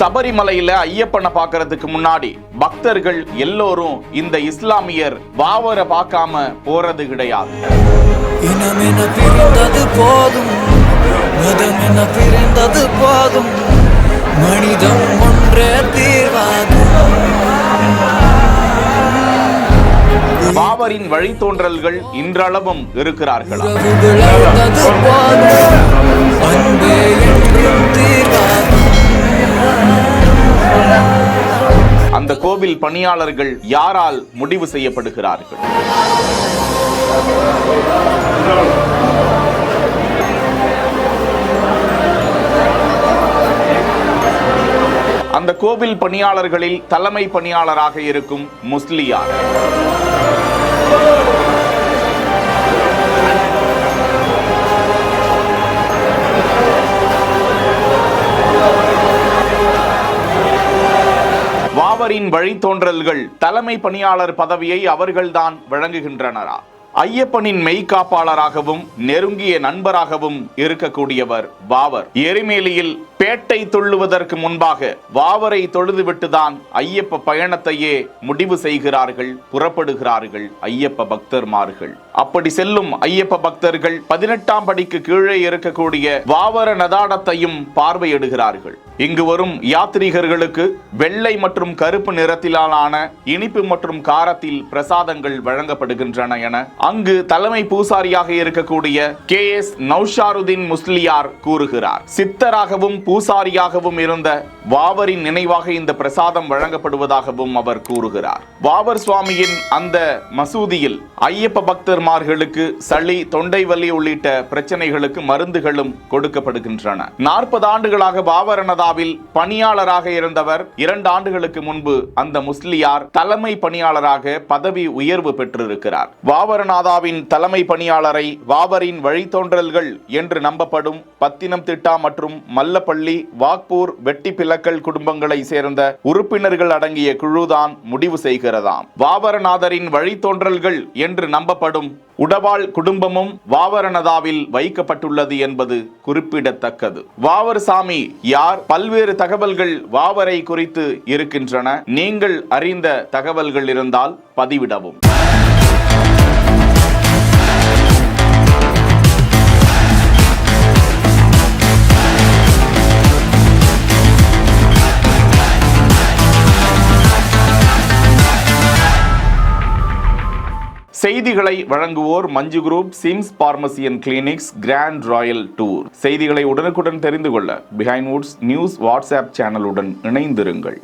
சபரிமலையில ஐயப்பனை பார்க்கறதுக்கு முன்னாடி பக்தர்கள் எல்லோரும் இந்த இஸ்லாமியர் பாவரை பார்க்காம போறது கிடையாது. போதும்? பிரிந்தது போதும்? மனிதம் ஒன்றே பாவரின் வழித்தோன்றல்கள் இன்றளவும் இருக்கிறார்களா? அன்பே என்றும் தீர்வாகும். கோவில் பணியாளர்கள் யாரால் முடிவு செய்யப்படுகிறார்கள்? அந்த கோவில் பணியாளர்களில் தலைமை பணியாளராக இருக்கும் முஸ்லியார். அவரின் வழித்தோன்றல்கள் தலைமை பணியாளர் பதவியை அவர்கள்தான் வழங்குகின்றனரா? ஐயப்பனின் மெய்காப்பாளராகவும் நெருங்கிய நண்பராகவும் இருக்கக்கூடியவர் வாவர். எரிமேலியில் பேட்டை தொள்ளுவதற்கு முன்பாக வாவரை தொழுதுவிட்டுதான் ஐயப்ப பயணத்தையே முடிவு செய்கிறார்கள் புறப்படுகிறார்கள் ஐயப்ப பக்தர்மார்கள். அப்படி செல்லும் ஐயப்ப பக்தர்கள் பதினெட்டாம் படிக்கு கீழே இருக்கக்கூடிய வாவர நதாடத்தையும் பார்வையிடுகிறார்கள். இங்கு வரும் யாத்ரீகர்களுக்கு வெள்ளை மற்றும் கருப்பு நிறத்திலான இனிப்பு மற்றும் காரத்தில் பிரசாதங்கள் வழங்கப்படுகின்றன என அங்கு தலைமை பூசாரியாக இருக்கக்கூடிய கே எஸ் நௌஷாருதீன் முஸ்லியார் கூறுகிறார். சித்தராகவும் பூசாரியாகவும் இருந்த வாவரின் நினைவாக இந்த பிரசாதம் வழங்கப்படுவதாகவும் அவர் கூறுகிறார். வாவர் சுவாமியின் அந்த மசூதியில் ஐயப்ப பக்தர்மார்களுக்கு சளி தொண்டை வலி உள்ளிட்ட பிரச்சனைகளுக்கு மருந்துகளும் கொடுக்கப்படுகின்றன. நாற்பது ஆண்டுகளாக பாவரணதாவில் பணியாளராக இருந்தவர் இரண்டு ஆண்டுகளுக்கு முன்பு அந்த முஸ்லியார் தலைமை பணியாளராக பதவி உயர்வு பெற்றிருக்கிறார். வாவரநாதாவின் தலைமை பணியாளரை வாவரின் வழித்தோன்றல்கள் என்று நம்பப்படும் பத்தினம் திட்டா மற்றும் மல்லப்பள்ளி வாக்பூர் வெட்டி பிளக்கல் குடும்பங்களை சேர்ந்த உறுப்பினர்கள் அடங்கிய குழுதான் முடிவு செய்கிறதாம். வாவரநாதரின் வழித்தோன்றல்கள் என்று நம்பப்படும் உடவாள் குடும்பமும் வாவரணதாவில் வைக்கப்பட்டுள்ளது என்பது குறிப்பிடத்தக்கது. வாவர் சாமி யார்? பல பல்வேறு தகவல்கள் வாவரை குறித்து இருக்கின்றன. நீங்கள் அறிந்த தகவல்கள் இருந்தால் பதிவிடவும். செய்திகளை வழங்குவோர் Manju group SIMS pharmacy and clinics grand royal tour செய்திகளை உடனுக்குடன் தெரிந்து கொள்ள பிஹைண்ட் வுட்ஸ் நியூஸ் வாட்ஸ்அப் சேனலுடன் இணைந்திருங்கள்.